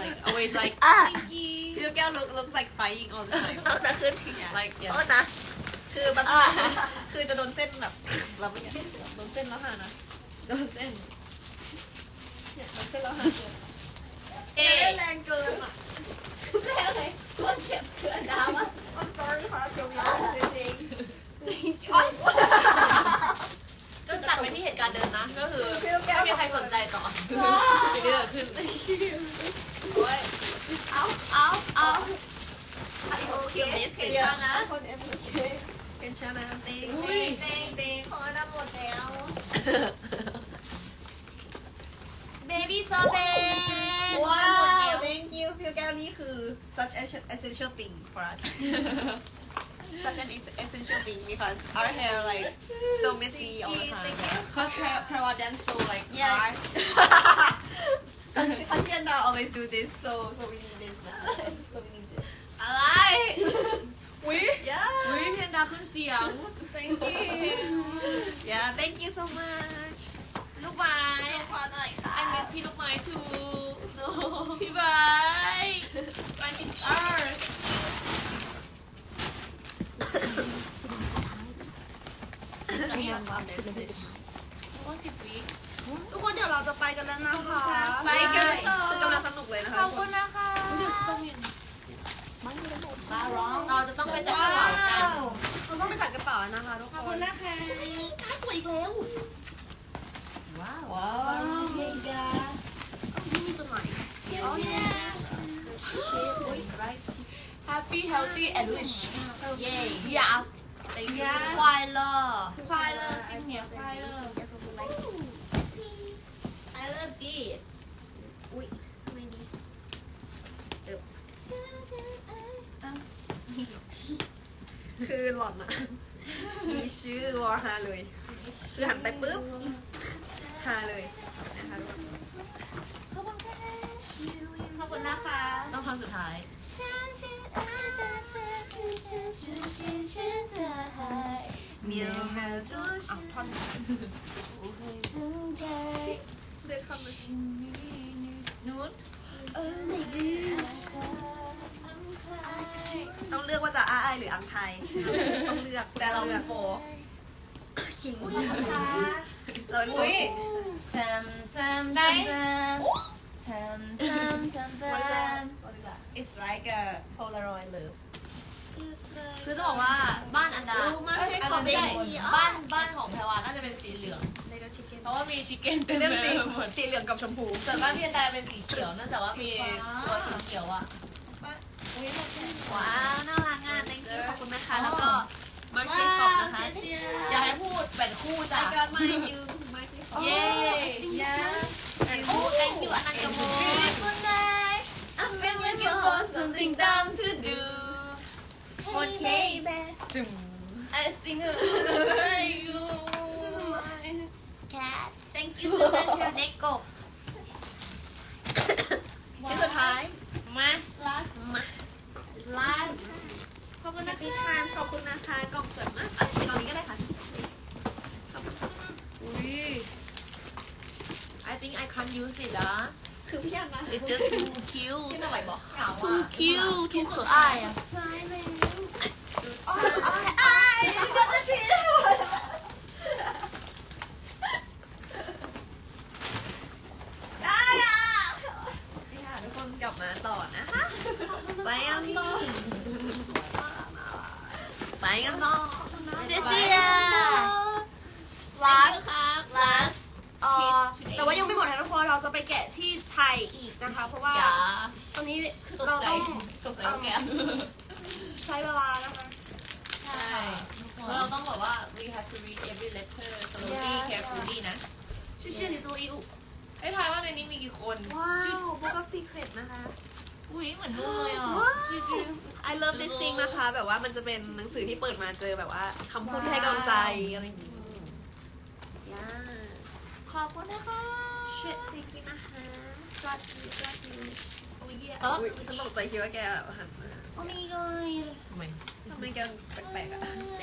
like always like อะ พี่ลูกแก้ว look look like crying all the time เอานะขึ้น Yeah, like โท yeah ษนะ คือบางทีคือจะโดนเส้นแบบเราไม่เนี่ยโดนเส้นแล้วค่ะนะโดนเส้นเนี่ยโดนเส้นแล้วค่ะเอ๊ะแรงเกินอะแล้วเลยคนเจ็บคืออันดา ดแล้ว เบบี้ซอเบ ว้าว thank you พี่ลูกแก้วนี่คือ such an essential thing for us such an es- essential thing because our hair like so messy all the time cause Kara dance so like Yeah. hard Because Yanda always do this so so we need this now so we need this อะไรวิ yeah วิเพนดาขึ้นเสียง thank you yeah thank you so much ลูกไม้ ขอหน่อยค่ะ I miss พี่ลูกไม้ too no พี่ไม้ไปที่ Earth เตรียมว่าเมสเซจว่าสิบวิทุกคนเดี๋ยวเราจะไปกันแล้วนะคะไปกัน คือกำลังสนุกเลยนะคะ ขอบคุณนะคะ เราจะต้องไปจัดกระเป๋ากันเราต้องไปจัดกระเป๋านะคะทุกคน ขอบคุณนะคะค่าสวยอีกแล้ว ว้าวเฮ้ยกานี่มีตัวใหม่ Oh yes Happy healthy and rich Yay Yes Thank you ควายเลอควายเลยสิเหนียวควายเลย I love this อุ้ยไม่ดีเอบ คือหล่อนอะมีชื่อวอฮาเลย คือหันไปปุ๊บฮาเลยนะคะทุกคนขอบคุณนะคะ ต้องครั้งสุดท้ายเมียวแมวตัวอะท่อนเลือกคำมานู้น ต้องเลือกว่าจะอ้ายหรืออังไทยต้องเลือกแต่เราเลืเป็อนกโฟคิงอุ้ยเราเป็นอุ้ยทำทำได้ทำทำทำทำ it's like a Polaroid love คือจะบอกว่าบ้านอันดารู้มากใช่อันขอดาเบใช่บีบ้านบ้านของแพรวาน่าจะเป็นสีเหลืองเลโก้ชิคเก้นเพราะว่ามีชิคเก้นเต็มเรื่องจริง ไปหมดสีเหลืองกับชมพูส่วนบ้านพี่อันดาเป็นสีเขียวเนื่องจากว่ามีตัวสีเขียวอะ ว้าวน่ารักอะ thank you ขอบคุณนะคะ แล้วก็มาร์คิขอบนะคะ อยากให้พูดเป็นคู่จ้ะ I got my new my เย้เย้เป็นคู่ thank you อนันต์กมล Good night I'm looking for something dumb to do โอเคจุ่ม I sing a you cat thank you so much for the go ชิ้นสุดท้าย มา last มา last ขอบคุณนะคะพี่ทานขอบคุณนะคะกล่องสวยมากเอ้ยกล่องนี้ก็ได้ค่ะอุ้ย I think I can't use it อะคือพี่ยันนะ It's just too cute ที่ไม่ไหวบอก too cute too 可爱อะ ใช่เลยอ้ายอ้ายก็จะทีได้อะนี่ค่ะทุกคนกลับมาต่อนะคะไป กันต่อไปกันต่อเซียเซีย last ครับ last เอ่อแต่ว่ายังไม่หมดนะทุกคนเราจะไปแกะที่ไทยอีกนะคะ เพราะว่าอย่าตอนนี้ตกเราใจต้องตกใจว่าแกใช้เวลานะคะใช่เพราะเราต้องแบบว่า we have to read every letter slowly carefully นะชื่อชื่อลิตูอิวให้ทายว่าในนี้มีกี่คนว้าว Book of Secret นะคะอุ้ ยเหมือนนุ่นเลยอะว้าว I love this thing นะคะ แบบว่ามันจะเป็นหนังสือที่เปิดมาเจอแบบว่าคำพูดที่ให้กำลังใจอะไรอย่างงี้ย่าขอบคุณนะคะเช็ดซีกินนะคะสวัสดีสวัสดีโอ้ยเหี้ยเอ้ออุ๊ยฉันตกใจคิดว่าแกแบบหันมา โอ้มีเลยทำไมทำไมแกแปลกๆอะ thank